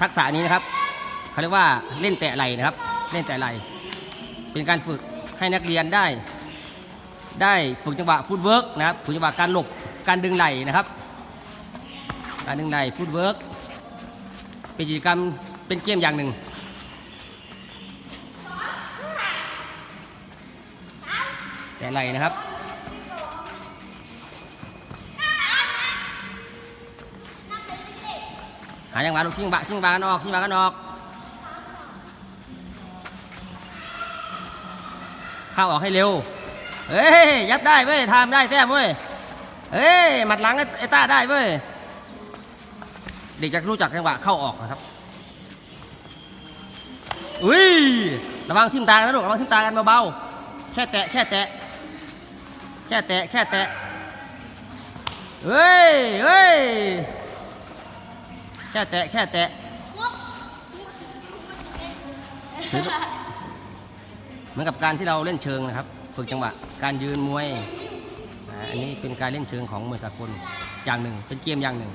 ทักษะนี้นะครับเขาเรียกว่าเล่นแตะไหลนะครับ เล่นแตะไหลเป็นการฝึกให้นักเรียนได้ ได้ฝึกจังหวะฟุตเวิร์กนะครับฝึกจังหวะการหลบการดึงไหลนะครับ การดึงไหลฟุตเวิร์กเป็นกิจกรรมเป็นเกมอย่างหนึ่งแต่ไหลนะครับ หาจังหวะลูกชิงบะชิงบะกันออกชิงบะกันออกเข้าออกให้เร็วเฮ้ยยับได้เว้ยทำได้แต้เว้ยเฮ้ยหมัดหลังไอ้ไอ้ต้าได้เว้ยเด็กจะรู้จักจังหวะเข้าออกนะครับอุ้ยระวังทิ่มตากันนะลูกระวังทิ่มตากันเบาๆแค่แตะแค่แตะแค่แตะแค่แตะเฮ้ยเฮ้ย แค่แตะแค่แตะ เหมือนกับการที่เราเล่นเชิงนะครับ ฝึกจังหวะ การยืนมวย อันนี้เป็นการเล่นเชิงของมวยสากลอย่างหนึ่ง เป็นเกมอย่างหนึ่ง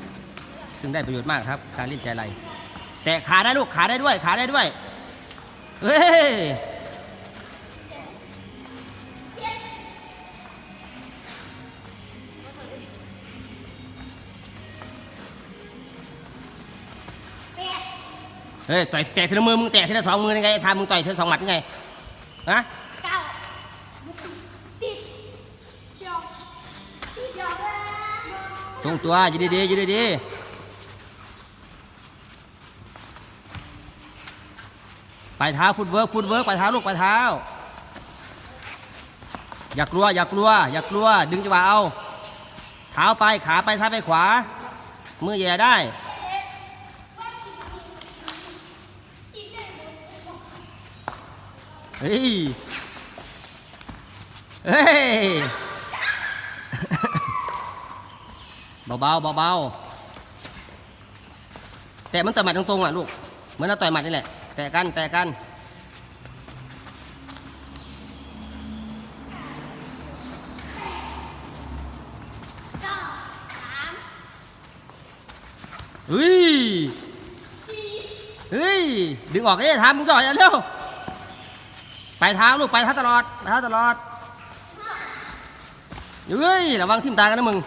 ซึ่งได้ประโยชน์มากครับ การเล่นใจไร แต่ขาได้ลูกขาได้ด้วย ขาได้ด้วย เฮ้ย เฮ้ยต่อยแตะทีละมือมึงแตะทีละสองมือยังไงทำมึงต่อยทีละสองหมัดยังไงฮะเก้าติดเดียวติดเดียวเลยทรงตัวยืนดีๆยืนดีๆปลายเท้าฟุตเวิร์กฟุตเวิร์กปลายเท้าลูกปลายเท้า อย่ากลัวอย่ากลัว อย่ากลัว ดึงจังหวะเอา เท้าไปขาไปซ้ายไปขวา มือแย่ได้ เฮ้ย เฮ้ย เบาๆเบาๆแต่มันต่อยหมัดตรงๆอะลูก เหมือนเราต่อยหมัดนี่แหละ แตะกัน แตะกันเก้าสามเฮ้ย เฮ้ย ดึงออกนี่ทำมึงจ่อยเร็ว ไปเท้าลูกไปเท้าตลอดไปเท้าตลอดเฮ้ยระวังทิ่มตากันนะมึง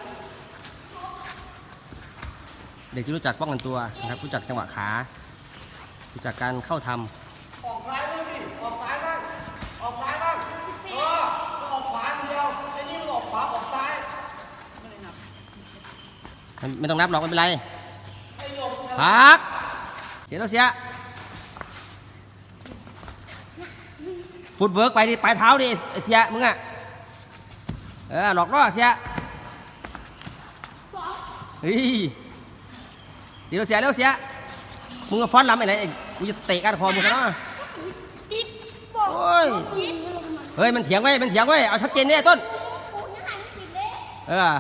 เด็กที่รู้จักป้องกันตัวนะครับรู้จักจังหวะขารู้จักการเข้าทำออกซ้ายบ้างดิออกซ้ายบ้างออกซ้ายบ้างเออออกขวาทีเดียวไอ้นี่มึงออกขวาออกซ้ายไม่ไม่ต้องนับหรอกไม่เป็นไรไอ้โยมพักเสียแล้วเสีย ฟุตเวิร์กไปดิปลายเท้าดิไอ้เสียมึงอะเออหลอกล่อเสียสองเฮ้ยเสียแล้วเสียแล้วเสียมึงก็ฟ้อนลำอะไรไอ้กูจะเตะก้านคอมึงซะเนาะติดบอกโอ้ยติดเฮ้ยมันเถียงไว้มันเถียงไว้เอาชัดเจนเนี่ยต้นเออ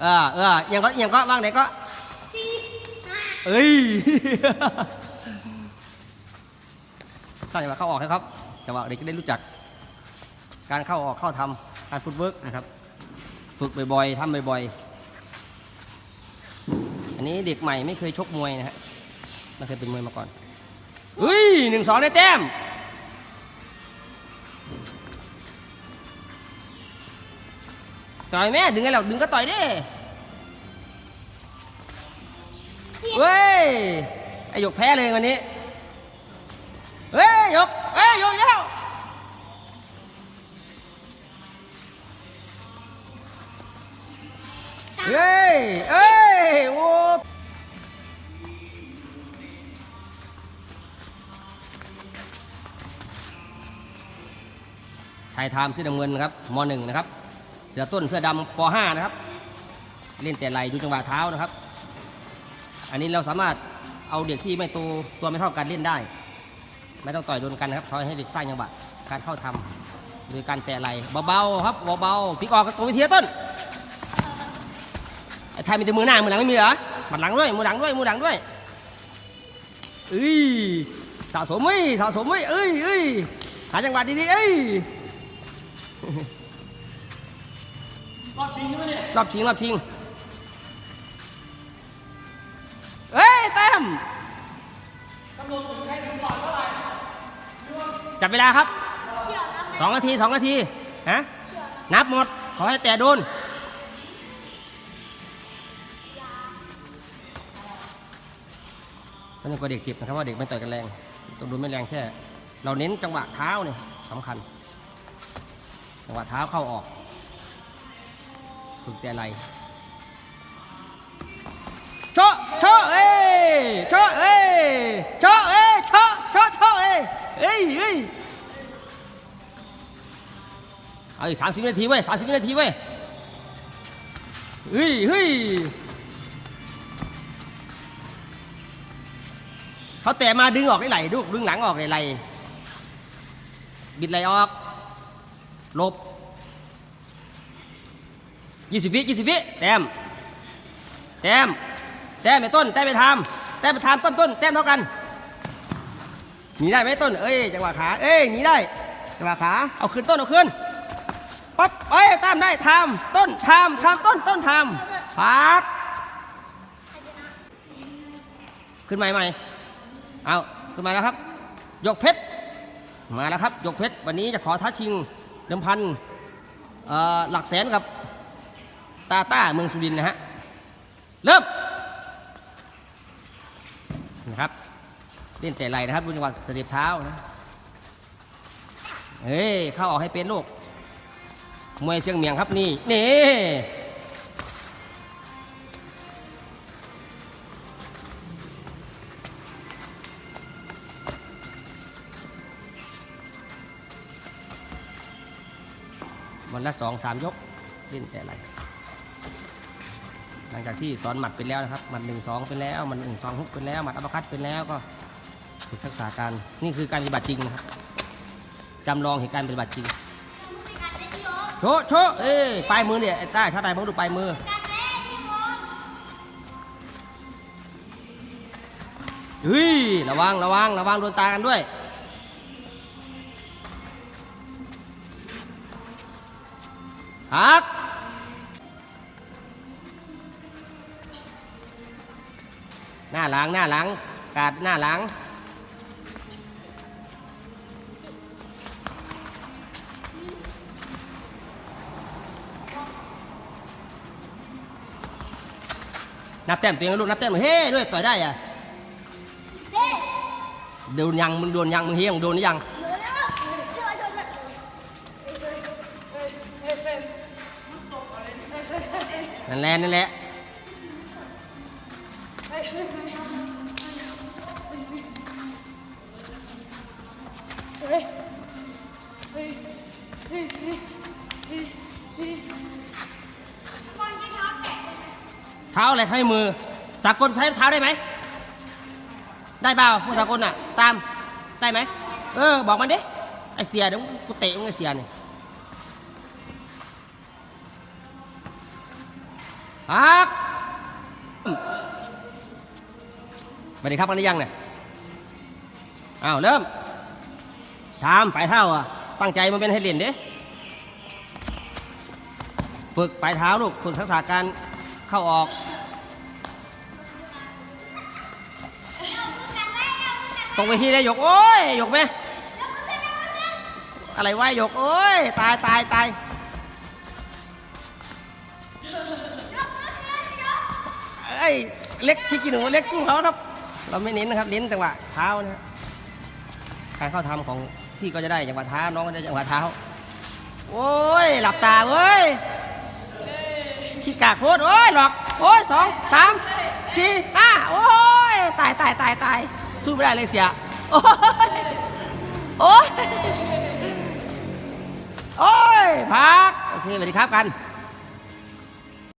เออเออเอียงก็เอียงก็ว่างไหนก็เอ้ยใสร้าเข้าออกนะครับ จังหวะเด็กจะได้รู้จัก การเข้าออกเข้าทำการฟุตเวิร์กนะครับ ฝึกบ่อยๆทำบ่อยๆ อันนี้เด็กใหม่ไม่เคยชกมวยนะฮะไม่เคยเป็นมวยมาก่อนเฮ้ยหนึ่งสองได้แต้มต่อยแม่ดึงไงหรอกดึงก็ต่อยดิเว้ยไอหยกแพ้เลยวันนี้ เฮ้ยหยกเฮ้ยหยกแล้ เอ้ยโอ้ชายไทม์เสื้อดำเงินนะครับมหนึ่งนะครับ เสือต้นเสื้อดำปห้านะครับ เล่นแต่ไหลดูจังหวะเท้านะครับ อันนี้เราสามารถเอาเด็กที่ไม่ตัวตัวไม่เท่ากันเล่นได้ ไม่ต้องต่อยโดนกันนะครับเขาให้เด็กสร้างจังหวะการเข้าทำโดยการแตะไหลเบาๆครับเบาๆพลิกออกกับตัววิเทียต้น ไอ้ไทยมีแต่มือหน้ามือหลังไม่มีเหรอหมัดหลังด้วยมือหลังด้วยมือหลังด้วยเอ้ยสะสมเว้ยสะสมเว้ยเอ้ยเอ้ยหาจังหวะดีๆเอ้ยรอบชิงใช่ไหมเนี่ยรอบชิงรอบชิงเอ้ยแต้มจับเวลาครับเชี่ยวนะสองนาทีสองนาทีฮะเชี่ยวนะนับหมดขอให้แต่โดน ไม่ต้องกลัวเด็กเจ็บนะครับว่าเด็กไม่ต่อยกันแรงต้องดูไม่แรงแค่ เราเน้นจังหวะเท้าเนี่ยสำคัญ จังหวะเท้าเข้าออกฝึกแต่ไหลโชะโชะเอ้ยโชะเอ้ยโชะเอ้ยโชะโชะโชะเอ้เอ้ยเอ้ยเอาอีกสามสิบนาทีเว้ยสามสิบนาทีเว้ยเฮ้ยเฮ้ย เขาแต่มาดึงออกได้ไหลดูดึงหลังออกได้ไหลบิดไหลออก ลบยี่สิบวิยี่สิบวิแต้มแต้มแต้มไปต้นแต้มไปทำแต้มไปทำต้นต้นแต้มเท่ากันหนีได้ไหมต้น เอ้ยจังหวะขาเอ้ยหนีได้จังหวะขาเอาขึ้นต้นเอาขึ้นปั๊บเอ้ยตามได้ทำต้นทำทำต้นต้นทำพักขึ้นใหม่ใหม่ เอาขึ้นมาแล้วครับ ยกเพชร มาแล้วครับ ยกเพชร วันนี้จะขอท้าชิงเดิมพันหลักแสนกับตาต้าเมืองสุรินนะฮะ เริ่มนะครับ เล่นแต่ไหลนะครับดูจังหวะสเต็ปเท้านะเฮ้ยเข้าออกให้เป็นลูกมวยเชียงเมียงครับนี่นี่ วันละสองสามยกเล่นแต่อะไรหลังจากที่สอนหมัดไปแล้วนะครับหมัดหนึ่งสองไปแล้วหมัดหนึ่งสองฮุกไปแล้วหมัดอัปคัตไปแล้วก็ฝึกทักษะการนี่คือการปฏิบัติจริงนะครับจำลองเหตุการณ์ปฏิบัติจริงโชว์โชว์เอ้ยปลายมือเนี่ยไอ้ใต้ชาติใดผมดูปลายมือกัดเลยพี่โอ๊คเฮ้ยระวังระวังระวังโดนตากันด้วย ฮักหน้าหลังหน้าหลัง กาดหน้าหลัง นับแต้มตัวเองนะลูกนับแต้มเฮ้ด้วยต่อยได้อะเด้โดนยังมึงโดนยังมึงเฮียมึงโดนหรือยัง นั่นแหละนั่นแหละเท้าอะไรให้มือ สากลใช้เท้าได้ไหม ได้เปล่ามือสากลน่ะ ตาม ได้ไหม เออ บอกมันดิ ไอเสียเดี๋ยวกูเตะมึงไอเสียนี่ ฮักสวัสดีครับกันหรือยังเนี่ยอ้าวเริ่มทำปลายเท้าอะ ตั้งใจมันเป็นให้เรียนเด้ฝึกปลายเท้าลูก ฝึกทักษะการเข้าออก ตรงไปที่ได้ยก โอ้ยยกไหมอะไรวะยก โอ้ย ตายตายตาย เอ้ยเล็กที่กินหนูเล็กสู้เขาครับ เราไม่เน้นนะครับ เน้นจังหวะเท้านะการเข้าทำของพี่ก็จะได้จังหวะเท้าน้องก็ได้จังหวะเท้า โอ้ยหลับตาเว้ยขี้กากโคตรโอ้ยหลอกโอ้ยสองสามสี่ห้าโอ้ยตายตายตายตายสู้ไม่ได้เลยเสียโอ้ยโอ้ยโอ้ยพักโอเคสวัสดีครับกัน